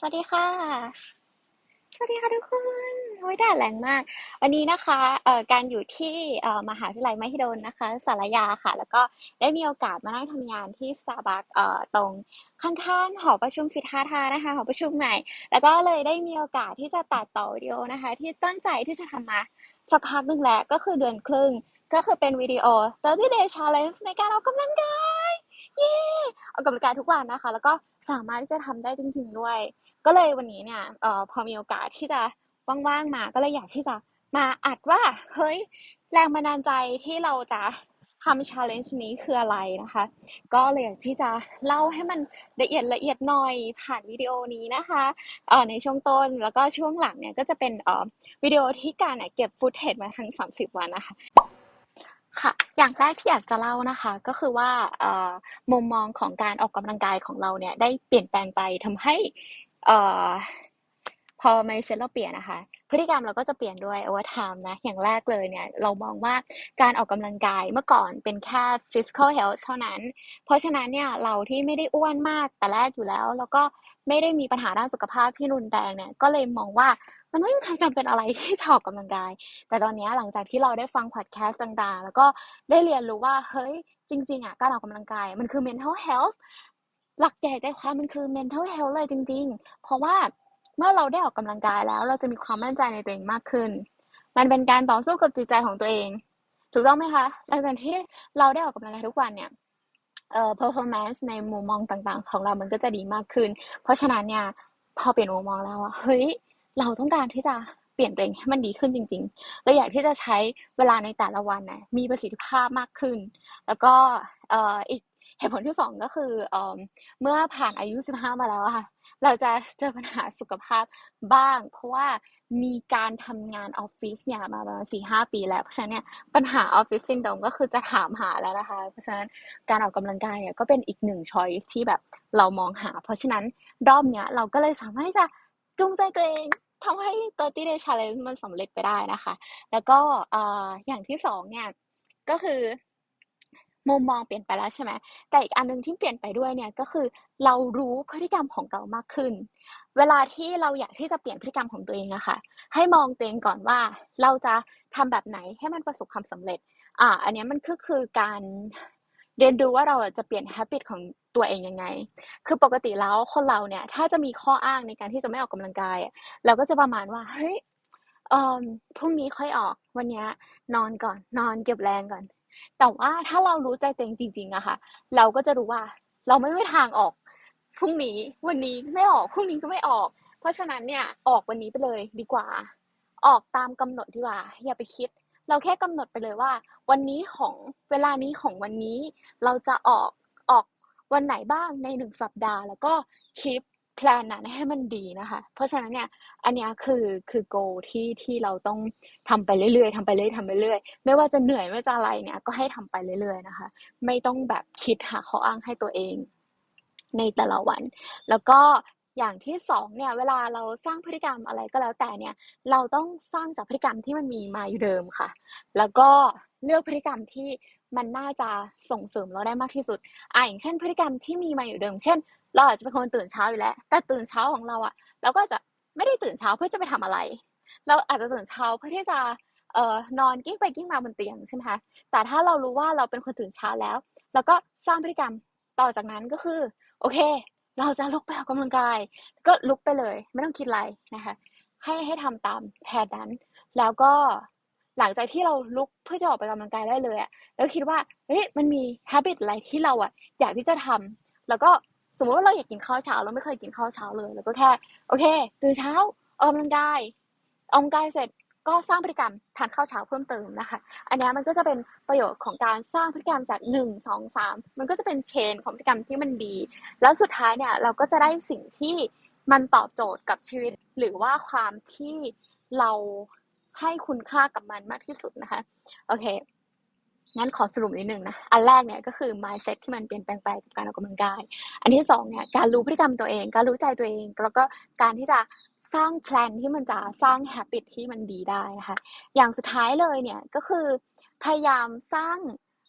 สวัสดีค่ะ สวัสดีค่ะทุกคนโอ้ยแดดแรงมาก วันนี้นะคะเอ่อการอยู่ที่เอ่อมหาวิทยาลัยมหิดลนะคะ สารยาค่ะ แล้วก็ได้มีโอกาสมานั่งทำงานที่ Starbucks เอ่อตรงข้างๆหอประชุมสิทธาธานะคะหอประชุมใหม่ แล้วก็เลยได้มีโอกาสที่จะตัดต่อวิดีโอนะคะ ที่ตั้งใจที่จะทำมาสักพักหนึ่งแล้วก็คือเดือนครึ่ง ก็คือเป็นวิดีโอ 30 day challenge ในการออกกำลังกาย เย้ออกกำลังกายทุกวันนะคะ แล้วก็สามารถที่จะทำได้จริงๆด้วย ก็เลยวันนี้เนี่ยเออพอมีโอกาสที่จะว่างๆมา ก็เลยอยากที่จะมาอัดว่า เฮ้ย แรงบันดาลใจที่เราจะทำ challenge นี้คืออะไรนะคะ ก็เลยอยากที่จะเล่าให้มันละเอียดละเอียดหน่อยผ่านวิดีโอนี้นะคะเอ่อในช่วงต้นแล้วก็ช่วงหลังเนี่ยก็จะเป็นเอ่อวิดีโอที่การเก็บฟุตเทจมาทั้ง 30 วันนะคะค่ะ อย่างแรกที่อยากจะเล่านะคะ ก็คือว่าเออมุมมองของการออกกำลังกายของเราเนี่ยได้เปลี่ยนแปลงไปทำให้ เอ่อพอ mindset เราเปลี่ยนนะคะ พฤติกรรมเราก็จะเปลี่ยนด้วย over time นะ อย่างแรกเลยเนี่ย เรามองว่าการออกกำลังกายเมื่อก่อนเป็นแค่ physical health เท่านั้น เพราะฉะนั้นเนี่ย เราที่ไม่ได้อ้วนมากแต่แรกอยู่แล้ว แล้วก็ไม่ได้มีปัญหาด้านสุขภาพที่รุนแรงเนี่ย ก็เลยมองว่ามันไม่มีความจำเป็นอะไรที่จะออกกำลังกาย แต่ตอนนี้หลังจากที่เราได้ฟังพอดแคสต์ต่างๆ แล้วก็ได้เรียนรู้ว่า เฮ้ย จริง ๆอะการออกกำลังกายมันคือ mental health หลักใหญ่ใจความมันคือ mental health เลยจริง ๆ เพราะว่าเมื่อเราได้ออกกำลังกายแล้ว เราจะมีความมั่นใจในตัวเองมากขึ้น มันเป็นการต่อสู้กับจิตใจของตัวเอง ถูกต้องไหมคะ หลังจากที่เราได้ออกกำลังกายทุกวันเนี่ยเอ่อ performance ในมุมมองต่างๆ ของเรามันก็จะดีมากขึ้น เพราะฉะนั้นเนี่ยพอเปลี่ยนมุมมองแล้วอะเฮ้ยเราต้องการที่จะเปลี่ยนตัวเองให้มันดีขึ้นจริง ๆ เราอยากที่จะใช้เวลาในแต่ละวันนะมีประสิทธิภาพมากขึ้น แล้วก็เอ่ออีก เหตุผลที่สองก็คือเออเมื่อผ่านอายุ 15 มาแล้วค่ะ เราจะเจอปัญหาสุขภาพบ้าง เพราะว่ามีการทำงานออฟฟิศเนี่ยมาประมาณสี่ห้าปีแล้ว เพราะฉะนั้นเนี่ยปัญหาออฟฟิศซินโดมก็คือจะถามหาแล้วนะคะ เพราะฉะนั้นการออกกำลังกายเนี่ยก็เป็นอีกหนึ่งช้อยส์ที่แบบเรามองหา เพราะฉะนั้นรอบเนี้ยเราก็เลยสามารถที่จะจูงใจตัวเองทำให้ 30 day challenge มันสำเร็จไปได้นะคะ แล้วก็อออย่างที่สองเนี่ยก็คือ มุมมองเปลี่ยนไปแล้วใช่ไหมแต่อีกอันหนึงที่เปลี่ยนไปด้วยเนี่ยก็คือเรารู้พฤติกรรมของเรามากขึ้น เวลาที่เราอยากที่จะเปลี่ยนพฤติกรรมของตัวเองอะค่ะ ให้มองตัวเองก่อนว่าเราจะทำแบบไหนให้มันประสบความสำเร็จ อ่า อันนี้มันก็คือการเรียนรู้ว่าเราจะเปลี่ยน habit ของตัวเองยังไง คือปกติแล้วคนเราเนี่ย ถ้าจะมีข้ออ้างในการที่จะไม่ออกกำลังกาย เราก็จะประมาณว่า เฮ้ยเออพรุ่งนี้ค่อยออก วันนี้นอนก่อน นอนเก็บแรงก่อน แต่ว่าถ้าเรารู้ใจตัวเองจริงๆอะค่ะ เราก็จะรู้ว่าเราไม่มีทางออกพรุ่งนี้วันนี้ไม่ออกพรุ่งนี้ก็ไม่ออก เพราะฉะนั้นเนี่ยออกวันนี้ไปเลยดีกว่า ออกตามกำหนดดีกว่า อย่าไปคิด เราแค่กำหนดไปเลยว่า วันนี้ของเวลานี้ของวันนี้ เราจะออกออกวันไหนบ้างในหนึ่งสัปดาห์ แล้วก็คิด แพลนนั้นให้มันดีนะคะ เพราะฉะนั้นเนี่ยอันนี้คือคือ goal ที่ที่เราต้องทำไปเรื่อยๆทำไปเรื่อยๆทำไปเรื่อยๆไม่ว่าจะเหนื่อยไม่ว่าจะอะไรเนี่ยก็ให้ทำไปเรื่อยๆนะคะ ไม่ต้องแบบคิดหาข้ออ้างให้ตัวเอง ในแต่ละวัน แล้วก็อย่างที่สองเนี่ยเวลาเราสร้างพฤติกรรมอะไรก็แล้วแต่เนี่ย เราต้องสร้างจากพฤติกรรมที่มันมีมาอยู่เดิมค่ะ แล้วก็เลือกพฤติกรรมที่ มันน่าจะส่งเสริมเราได้มากที่สุดอะอย่างเช่น พฤติกรรมที่มีมาอยู่เดิม เช่น เราอาจจะเป็นคนตื่นเช้าอยู่แล้ว แต่ตื่นเช้าของเราอะเราก็จะไม่ได้ตื่นเช้าเพื่อจะไปทำอะไร เราอาจจะตื่นเช้าเพื่อที่จะเอ่อนอนกิ้งไปกิ้งมาบนเตียงใช่ไหมคะ แต่ถ้าเรารู้ว่าเราเป็นคนตื่นเช้าแล้ว เราก็สร้างพฤติกรรมต่อจากนั้นก็คือ โอเค เราจะลุกไปออกกำลังกาย ก็ลุกไปเลย ไม่ต้องคิดอะไรนะคะ ให้ให้ทำตามแผนนั้น แล้วก็ หลังจากที่เราลุกเพื่อจะออกไปกำลังกายได้เลยอะแล้วคิดว่าเฮ้ยมันมี habit อะไรที่เราอะอยากที่จะทำแล้วก็สมมติว่าเราอยากกินข้าวเช้าเราไม่เคยกินข้าวเช้าเลยแล้วก็แค่ โอเคตื่นเช้าออกกำลังกายออกกำลังกายเสร็จก็สร้างพฤติกรรมทานข้าวเช้าเพิ่มเติมนะคะ อันนี้มันก็จะเป็นประโยชน์ของการสร้างพฤติกรรมจากหนึ่งสองสามมันก็จะเป็นเชนของพฤติกรรมที่มันดี แล้วสุดท้ายเนี่ยเราก็จะได้สิ่งที่มันตอบโจทย์กับชีวิต หรือว่าความที่เรา ให้คุณค่ากับมันมากที่สุดนะคะ โอเค งั้นขอสรุปนิดนึงนะ อันแรกเนี่ยก็คือ mindset ที่มันเปลี่ยนแปลงไปกับการออกกำลังกาย อันที่สองเนี่ย การรู้พฤติกรรมตัวเอง การรู้ใจตัวเอง แล้วก็การที่จะสร้างแพลนที่มันจะสร้างแฮปปิตที่มันดีได้นะคะ อย่างสุดท้ายเลยเนี่ยก็คือพยายามสร้าง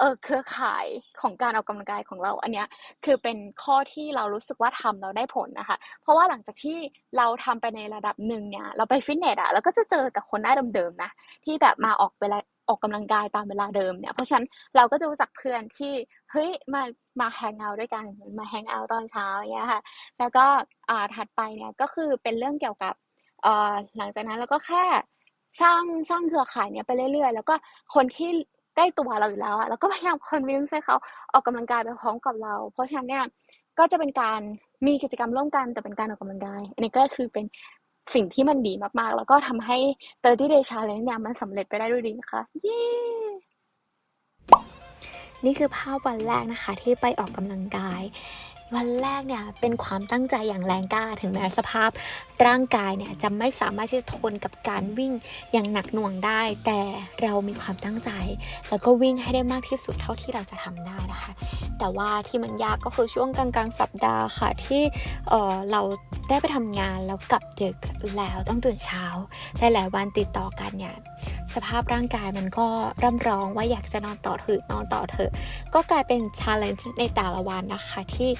เออเครือข่ายของการออกกำลังกายของเรา อันเนี้ยคือเป็นข้อที่เรารู้สึกว่าทำเราได้ผลนะคะ เพราะว่าหลังจากที่เราทำไปในระดับหนึ่งเนี่ยเราไปฟิตเนสอะเราก็จะเจอแต่คนหน้าเดิมๆนะที่แบบมาออกเวลาออกกำลังกายตามเวลาเดิมเนี่ย เพราะฉะนั้นเราก็จะรู้จักเพื่อนที่เฮ้ยมามาแฮงเอาท์ด้วยกันมาแฮงเอาท์ตอนเช้าอย่างเงี้ยค่ะ แล้วก็อ่าถัดไปเนี่ยก็คือเป็นเรื่องเกี่ยวกับเอ่อหลังจากนั้นเราก็แค่สร้างสร้างเครือข่ายเนี่ยไปเรื่อยๆ แล้วก็คนที่ ล้ตัวเราอยู่แล้วอะเราก็พยายามคอนวินส์ให้เขาออกกำลังกายไปพร้อมกับเรา เพราะฉะนั้นเนี่ยก็จะเป็นการมีกิจกรรมร่วมกันแต่เป็นการออกกำลังกายอันนี้ก็คือเป็นสิ่งที่มันดีมากๆ แล้วก็ทำให้ 30 day challenge เนี่ยมันสำเร็จไปได้ด้วยดีนะคะเย้นี่คือภาพวันแรกนะคะที่ไปออกกำลังกาย วันแรกเนี่ยเป็นความตั้งใจอย่างแรงกล้าถึงแม้สภาพร่างกายเนี่ยจะไม่สามารถที่จะทนกับการวิ่งอย่างหนักหน่วงได้ แต่เรามีความตั้งใจ แล้วก็วิ่งให้ได้มากที่สุดเท่าที่เราจะทำได้นะคะ แต่ว่าที่มันยากก็คือช่วงกลางๆสัปดาห์ค่ะที่เอ่อเราได้ไปทำงานแล้วกลับดึกแล้วต้องตื่นเช้าหลายๆวันติดต่อกันเนี่ย สภาพร่างกายมันก็ร่ำร้องว่าอยากจะนอนต่อเถอะนอนต่อเถอะ ก็กลายเป็น challenge ในแต่ละวันนะคะ ที่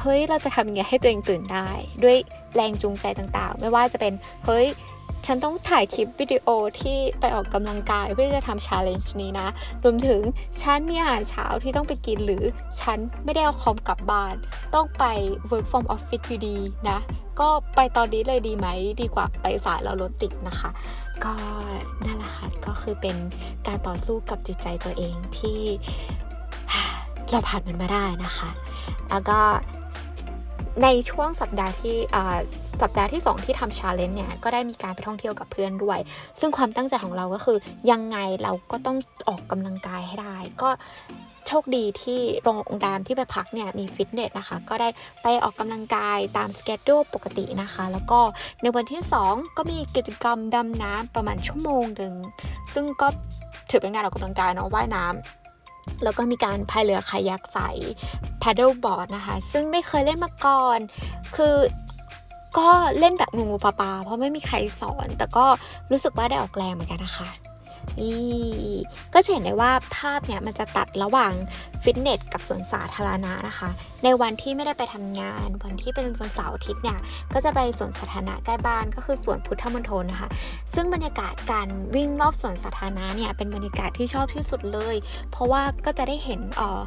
เฮ้ยเราจะทำยังไงให้ตัวเองตื่นได้ ด้วยแรงจูงใจต่างๆ ไม่ว่าจะเป็นเฮ้ยฉันต้องถ่ายคลิปวิดีโอที่ไปออกกำลังกายเพื่อจะทำ challenge นี้นะ รวมถึงฉันเนี่ยอาหารเช้าที่ต้องไปกินหรือฉันไม่ได้เอาคอมกลับบ้าน ต้องไป work from office อยู่ดีนะ ก็ไปตอนนี้เลยดีไหม ดีกว่าไปสายแล้วรถติดนะคะ ก็นั่นแหละค่ะก็คือเป็นการต่อสู้กับจิตใจตัวเองที่เราผ่านมันมาได้นะคะ แล้วก็ในช่วงสัปดาห์ที่สัปดาห์ที่ 2 ที่ทำชาเลนจ์เนี่ย ก็ได้มีการไปท่องเที่ยวกับเพื่อนด้วย ซึ่งความตั้งใจของเราก็คือยังไงเราก็ต้องออกกำลังกายให้ได้ ก็ โชคดีที่โรงแรมที่ไปพักเนี่ยมีฟิตเนสนะคะ ก็ได้ไปออกกำลังกายตามสเกจดูปกตินะคะ แล้วก็ในวันที่ 2 ก็มีกิจกรรมดำน้ำประมาณชั่วโมงหนึ่งซึ่งก็ถือเป็นงานออกกำลังกายเนาะว่ายน้ำแล้วก็มีการพายเรือคายักใส่ paddle board นะคะ ซึ่งไม่เคยเล่นมาก่อน คือก็เล่นแบบงูงูปลาปลาเพราะไม่มีใครสอน แต่ก็รู้สึกว่าได้ออกแรงเหมือนกันนะคะ อีก็จะเห็นได้ว่าภาพเนี่ยมันจะตัดระหว่างฟิตเนสกับสวนสาธารณะนะคะ ในวันที่ไม่ได้ไปทำงาน วันที่เป็นวันเสาร์อาทิตย์เนี่ยก็จะไปสวนสาธารณะใกล้บ้านก็คือสวนพุทธมณฑลนะคะ ซึ่งบรรยากาศการวิ่งรอบสวนสาธารณะเนี่ยเป็นบรรยากาศที่ชอบที่สุดเลย เพราะว่าก็จะได้เห็นออ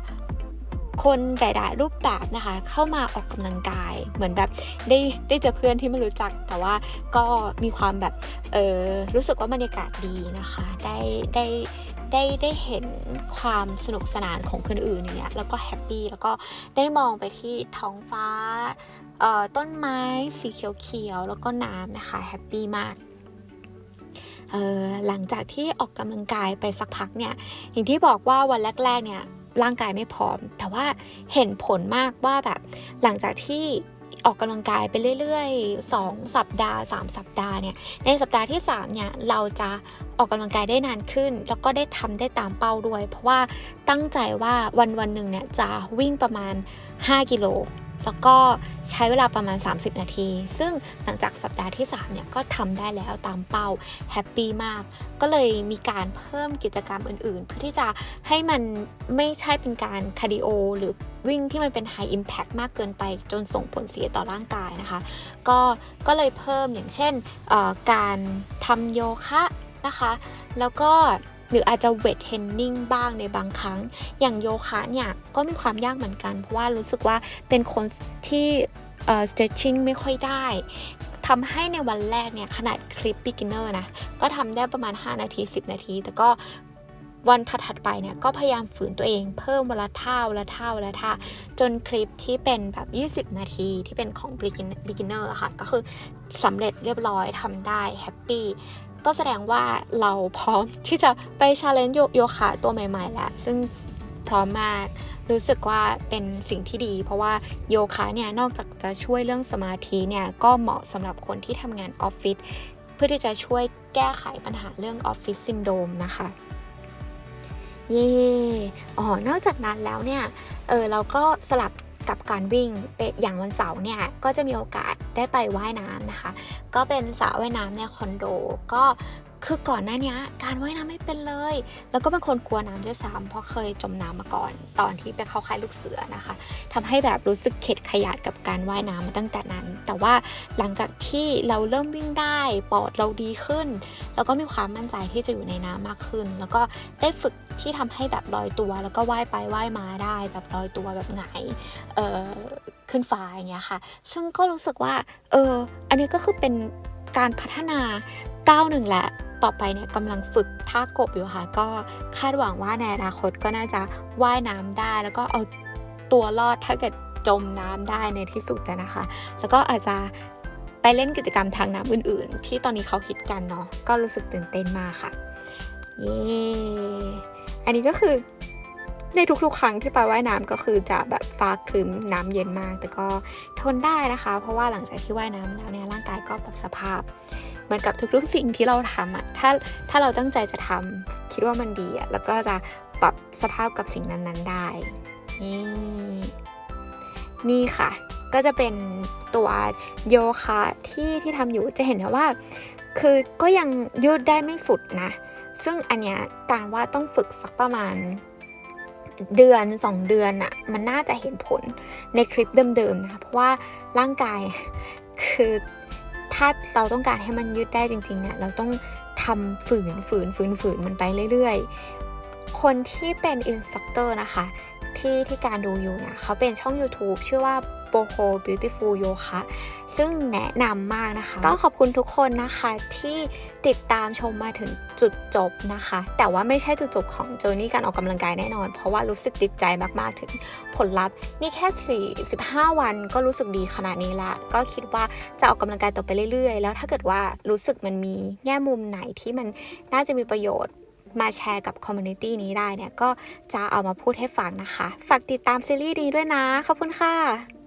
คนหลายๆรูปแบบนะคะ เข้ามาออกกำลังกาย เหมือนแบบได้ได้เจอเพื่อนที่ไม่รู้จัก แต่ว่าก็มีความแบบเออรู้สึกว่าบรรยากาศดีนะคะ ได้ได้ได้ได้เห็นความสนุกสนานของคนอื่นอย่างเงี้ยแล้วก็แฮปปี้แล้วก็ได้มองไปที่ท้องฟ้าเอ่อต้นไม้สีเขียวๆแล้วก็น้ำนะคะแฮปปี้มากหลังจากที่ออกกำลังกายไปสักพักเนี่ยอย่างที่บอกว่าวันแรก ๆเนี่ย ร่างกายไม่พร้อม แต่ว่าเห็นผลมากว่าแบบ หลังจากที่ออกกำลังกายไปเรื่อยๆ 2 สัปดาห์ 3 สัปดาห์เนี่ย ในสัปดาห์ที่ 3 เนี่ย เราจะออกกำลังกายได้นานขึ้น แล้วก็ได้ทำได้ตามเป้าด้วย เพราะว่าตั้งใจว่าวันวันหนึ่งเนี่ยจะวิ่งประมาณ 5 กิโล แล้วก็ใช้เวลาประมาณ 30 นาที ซึ่งหลังจากสัปดาห์ที่3เนี่ยก็ทำได้แล้วตามเป้าแฮปปี้มาก ก็เลยมีการเพิ่มกิจกรรมอื่นๆ เพื่อที่จะให้มันไม่ใช่เป็นการคาร์ดิโอหรือวิ่งที่มันเป็นไฮอิมแพ t มากเกินไปจนส่งผลเสียต่อร่างกายนะคะ ก็ก็เลยเพิ่มอย่างเช่นการทำโยคะนะคะ แล้วก็ หรืออาจจะเวทเทรนนิ่งบ้างในบางครั้ง อย่างโยคะเนี่ย ก็มีความยากเหมือนกัน เพราะว่ารู้สึกว่าเป็นคนที่เอ่อ stretching ไม่ค่อยได้ทำให้ในวันแรกเนี่ย ขนาดคลิป beginner นะ ก็ทำได้ประมาณ 5 นาที 10 นาที แต่ก็วันถัดๆไปเนี่ยก็พยายามฝืนตัวเองเพิ่มวันละท่าวันละท่าวันละท่าจนคลิปที่เป็นแบบ 20 นาทีที่เป็นของ beginner อะค่ะ ก็คือสำเร็จเรียบร้อยทำได้แฮปปี้ ก็แสดงว่าเราพร้อมที่จะไปชาเลนจ์โยคะตัวใหม่ๆแล้วซึ่งพร้อมมากรู้สึกว่าเป็นสิ่งที่ดี เพราะว่าโยคะเนี่ยนอกจากจะช่วยเรื่องสมาธิเนี่ยก็เหมาะสำหรับคนที่ทำงานออฟฟิศเพื่อที่จะช่วยแก้ไขปัญหาเรื่องออฟฟิศซินโดมนะคะเย่อ๋อนอกจากนั้นแล้วเนี่ย เออเราก็สลับ กับการวิ่งอย่างวันเสาร์เนี่ยก็จะมีโอกาสได้ไปว่ายน้ำนะคะ ก็เป็นสระว่ายน้ำในคอนโด ก็ คือก่อนหน้านี้การว่ายน้ำไม่เป็นเลย แล้วก็เป็นคนกลัวน้ำด้วยซ้ำเพราะเคยจมน้ำมาก่อน ตอนที่ไปเข้าค่ายลูกเสือนะคะทำให้แบบรู้สึกเข็ดขยาดกับการว่ายน้ำมาตั้งแต่นั้น แต่ว่าหลังจากที่เราเริ่มวิ่งได้ปอดเราดีขึ้น แล้วก็มีความมั่นใจที่จะอยู่ในน้ำมากขึ้น แล้วก็ได้ฝึกที่ทำให้แบบลอยตัว แล้วก็ว่ายไปว่ายมาได้แบบลอยตัวแบบหงายเอ่อขึ้นฟ้าอย่างเงี้ยค่ะ ซึ่งก็รู้สึกว่าเอออันนี้ก็คือเป็นการพัฒนาก้าวหนึ่งแหละต่อไปเนี่ยกำลังฝึกท่ากบอยู่ค่ะ ก็คาดหวังว่าในอนาคตก็น่าจะว่ายน้ำได้ แล้วก็เอาตัวรอดถ้าเกิดจมน้ำได้ในที่สุดนะคะ แล้วก็อาจจะไปเล่นกิจกรรมทางน้ำอื่น ๆ ที่ตอนนี้เขาคิดกันเนาะก็รู้สึกตื่นเต้นมากค่ะเย้อันนี้ก็คือในทุกๆ ครั้งที่ไปว่ายน้ำก็คือจะแบบฟ้าครึ้มน้ำเย็นมาก แต่ก็ทนได้นะคะ เพราะว่าหลังจากที่ว่ายน้ำแล้วเนี่ยร่างกายก็ปรับสภาพ เหมือนกับทุกๆสิ่งที่เราทำอะถ้าถ้าเราตั้งใจจะทำคิดว่ามันดีอะแล้วก็จะปรับสภาพกับสิ่งนั้นๆได้นี่นี่ค่ะ ก็จะเป็นตัวโยคะที่ที่ทำอยู่จะเห็นว่า คือก็ยังยืดได้ไม่สุดนะ ซึ่งอันเนี้ยการว่าต้องฝึกสักประมาณเดือน 2 เดือนอะมันน่าจะเห็นผลในคลิปเดิมๆนะ เพราะว่าร่างกายคือ ถ้าเราต้องการให้มันยืดได้จริงๆเนี่ยเราต้องทำฝืนฝืนฝืนฝืนมันไปเรื่อยๆ คนที่เป็นอินสตรัคเตอร์นะคะ ที่ที่การดูอยู่เนี่ยเขาเป็นช่อง YouTube ชื่อว่า Boho Beautiful Yoga ซึ่งแนะนำมากนะคะ ต้องขอบคุณทุกคนนะคะที่ติดตามชมมาถึงจุดจบนะคะ แต่ว่าไม่ใช่จุดจบของเจอร์นี่การออกกำลังกายแน่นอน เพราะว่ารู้สึกติดใจมากๆถึงผลลัพธ์ นี่แค่4 15วันก็รู้สึกดีขนาดนี้ละ ก็คิดว่าจะออกกำลังกายต่อไปเรื่อยๆ แล้วถ้าเกิดว่ารู้สึกมันมีแง่มุมไหนที่มันน่าจะมีประโยชน์มาแชร์กับคอมมูนิตี้นี้ได้เนี่ย ก็จะเอามาพูดให้ฟังนะคะ ฝากติดตามซีรีส์นี้ด้วยนะ ขอบคุณค่ะ